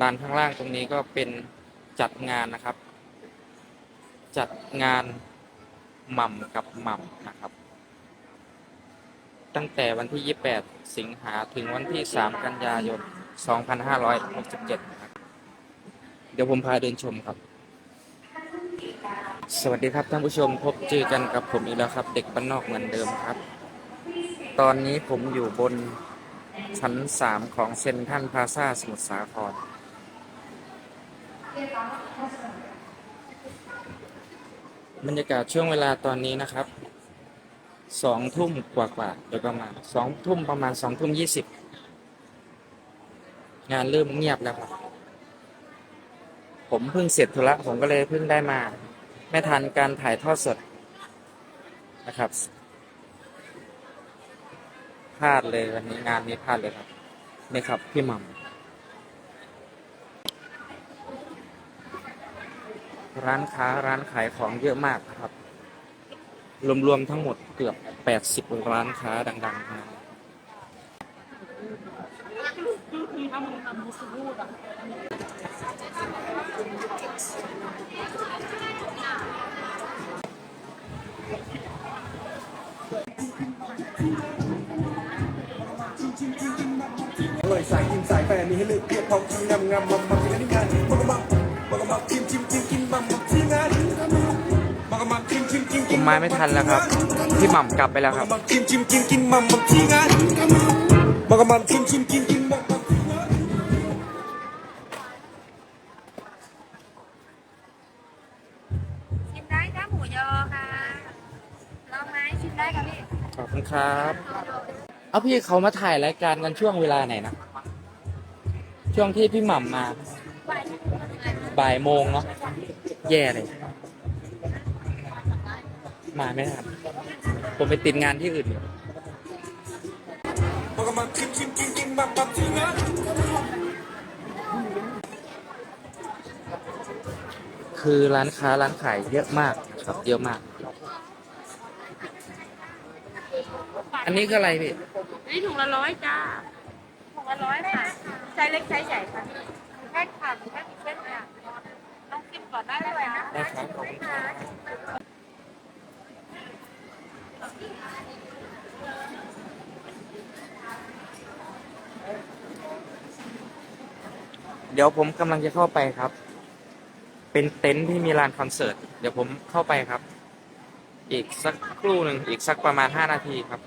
ลานข้างล่างตรงนี้ก็เป็นจัดงานนะครับ จัดงานหม่ำกับหม่ำนะครับ ตั้งแต่วันที่ 28 สิงหาถึงวันที่ 3 กันยายน 2567นะครับเดี๋ยวผมพาเดินชมครับ สวัสดีครับท่านผู้ชมพบเจอกันกับผมอีกแล้วครับ เด็กบ้านนอกเหมือนเดิมครับ ตอนนี้ผมอยู่บนชั้น 3 ของเซ็นทรัลพาซ่าสมุทรสาคร บรรยากาศช่วงเวลาตอนนี้นะครับสองทุ่มกว่าๆโดยประมาณสองทุ่มประมาณสองทุ่มยี่สิบงานเริ่มเงียบแล้วครับ ผมเพิ่งเสร็จธุระผมก็เลยเพิ่งได้มา ไม่ทันการถ่ายทอดสดนะครับพลาดเลยวันนี้งานนี้พลาดเลยครับนี่ครับพี่หม่ำ ร้านค้าร้านขายของเยอะมากครับ รวมๆทั้งหมดเกือบ 80 ร้านค้าดังๆทั้งนั้นอร่อยสายกินสายแฟนมีให้เลือกเพียบพร้อมชิมงำงำมัม ชิมกินผมมาไม่ทันแล้วครับ พี่หม่ำกลับไปแล้วครับมัมชิมชิมกินกินมัมมัมที่งานบักมัมชิมชิมกินกินมัมมัมที่งานชิมได้จ้าหมูยอค่ะลองไหมชิมได้ค่ะพี่ขอบคุณครับ เอาพี่เขามาถ่ายรายการกันช่วงเวลาไหนนะ ช่วงที่พี่หม่ำมาบ่ายโมงเนาะแย่เลย มาไม่ทันผมไปติดงานที่อื่นอยู่บักมัมชิมชิมกินกินมัมมัมที่งานคือร้านค้าร้านขายเยอะมากครับเยอะมาก อันนี้คืออะไรพี่นี่ถุงละร้อยจ้าถุงละร้อยค่ะไซส์เล็กไซส์ใหญ่ค่ะแค่ขาดแค่เส้นเนี่ยต้องชิมก่อนได้เลยนะได้ครับขอบคุณครับ เดี๋ยวผมกำลังจะเข้าไปครับ เป็นเต็นท์ที่มีลานคอนเสิร์ต เดี๋ยวผมเข้าไปครับ อีกสักครู่หนึ่งอีกสักประมาณ5นาทีครับ